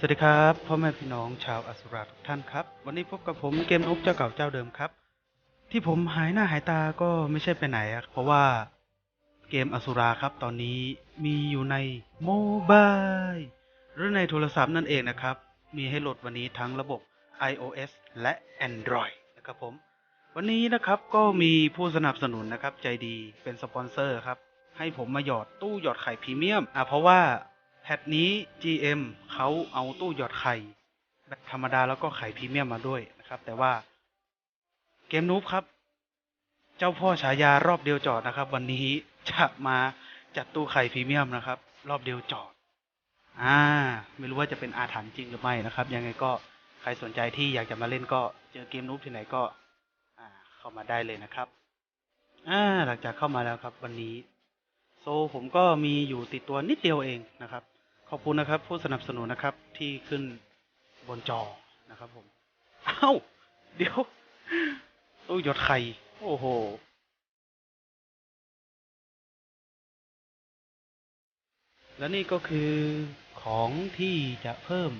สวัสดีครับพ่อแม่พี่น้องชาวอสุราทุกท่านครับ วันนี้พบกับผมเกมทุบเจ้าเก่าเจ้าเดิมครับ ที่ผมหายหน้าหายตาก็ไม่ใช่ไปไหนอะเพราะว่าเกมอสุราครับ ตอนนี้มีอยู่ในโมบายหรือในโทรศัพท์นั่นเองนะครับ มีให้โหลดวันนี้ทั้งระบบ iOS และ Android นะครับผม วันนี้นะครับก็มีผู้สนับสนุนนะครับ ใจดีเป็นสปอนเซอร์ครับ ให้ผมมาหยอดตู้หยอดไข่พรีเมียมอะเพราะว่า พทนี้ GM เขาเอาตู้หยอดไข่แบบธรรมดาแล้วก็ไข่พรีเมียมมาด้วยนะครับ แต่ว่าเกมนูบครับ เจ้าพ่อฉายารอบเดียวจอดนะครับ วันนี้จะมาจัดตู้ไข่พรีเมียมนะครับ รอบเดียวจอด อ่า ไม่รู้ว่าจะเป็นอาถรรพ์จริงหรือไม่นะครับ ยังไงก็ใครสนใจที่อยากจะมาเล่นก็เจอเกมนูบที่ไหนก็อ่าเข้ามาได้เลยนะครับ อ่าหลังจากเข้ามาแล้วครับ วันนี้โซผมก็มีอยู่ติดตัวนิดเดียวเองนะครับ ขอบคุณนะครับ ผู้สนับสนุนนะครับ ที่ขึ้นบนจอนะครับผม เอ้า เดี๋ยวตู้ยดไข่ โอ้โห และนี่ก็คือของที่จะเพิ่ม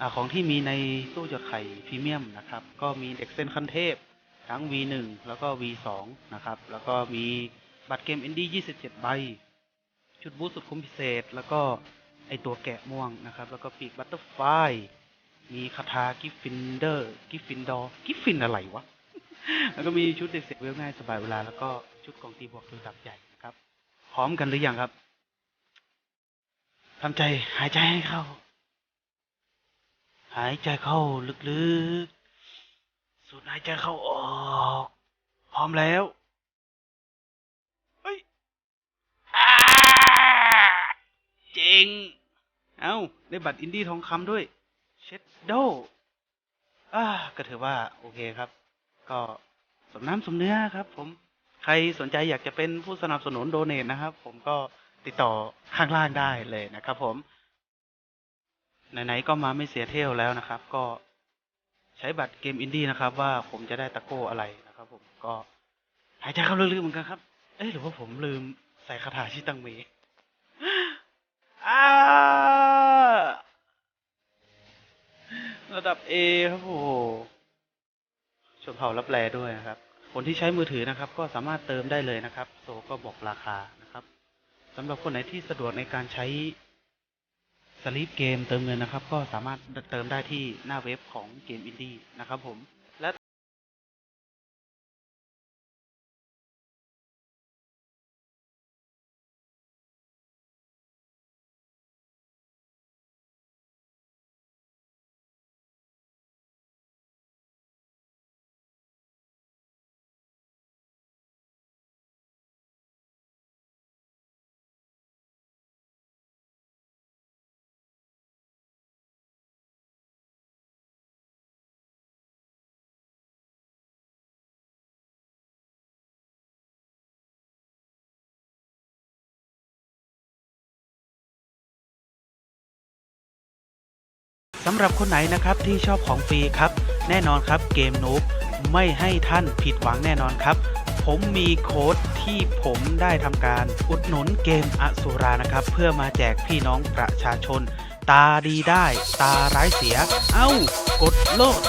อของที่มีในตู้หยดไข่พรีเมียมนะครับ ก็มีเด็กเส้นขั้นเทพ ทั้ง V1 แล้วก็ V2 นะครับ แล้วก็มีบัตรเกมอินดี้27 ใบ ชุดบูสต์สุดคุ้มพิเศษ แล้วก็ไอตัวแกะม่วงนะครับ แล้วก็ปีกบัตเตอร์ไฟมีคาถากิฟฟินเดอร์ กิฟฟินดอร์กิฟฟินอะไรวะ แล้วก็มีชุดเด็กเสกเวลง่ายสบายเวลา แล้วก็ชุดกองตีบวกระดับใหญ่นะครับ พร้อมกันหรือยังครับทำใจหายใจให้เข้า หายใจเข้าลึกๆ สูดหายใจเข้าออก พร้อมแล้ว เฮ้ยอ่า เจ๋งเอ้า ได้บัตรอินดี้ทองคำด้วย เช็ดโดอ่าก็ถือว่า โอเคครับ ก็สมน้ำสมเนื้อครับ ผม ใครสนใจอยากจะเป็นผู้สนับสนุนโดเนทนะครับ ผมก็ติดต่อข้างล่างได้เลยนะครับ ผม ไหนๆก็มาไม่เสียเที่ยวแล้วนะครับ ก็ใช้บัตรเกมอินดี้นะครับ ว่าผมจะได้ตะโก้อะไรนะครับ ผมก็หายใจเข้าลึกๆเหมือนกันครับ เอ้ยหรือว่าผมลืมใส่คาถาชิตังเม เอครับโอ้โหชนเผ่ารับแลด้วยนะครับ คนที่ใช้มือถือนะครับ ก็สามารถเติมได้เลยนะครับ โซก็บอกราคานะครับสำหรับคนไหนที่สะดวกในการใช้สลีปเกมเติมเงินนะครับ ก็สามารถเติมได้ที่หน้าเว็บของเกมอินดี้นะครับผม สำหรับคนไหนนะครับที่ชอบของฟรีครับ แน่นอนครับเกมนูบไม่ให้ท่านผิดหวังแน่นอนครับ ผมมีโค้ดที่ผมได้ทำการอุดหนุนเกมอสุรานะครับ เพื่อมาแจกพี่น้องประชาชน ตาดีได้ ตาร้ายเสีย เอ้า กดโลด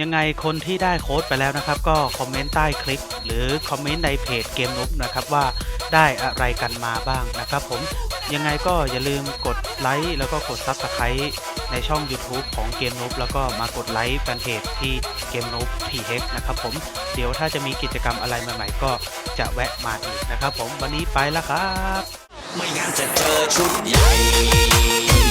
ยังไงคนที่ได้โค้ดไปแล้วนะครับ ก็คอมเมนต์ใต้คลิป หรือคอมเมนต์ในเพจเกมนุ๊บนะครับว่าได้อะไรกันมาบ้างนะครับผมยังไงก็อย่าลืมกดไลค์แล้วก็กด Subscribe ในช่อง YouTube ของเกมนุ๊บแล้วก็มากดไลค์แฟนเพจที่เกมนุ๊บทีเนะครับผมเดี๋ยวถ้าจะมีกิจกรรมอะไรใหม่ๆ ก็จะแวะมาอีกนะครับผมวันนี้ไปแล้วครับ ไม่งั้นจะเจอชุดใหญ่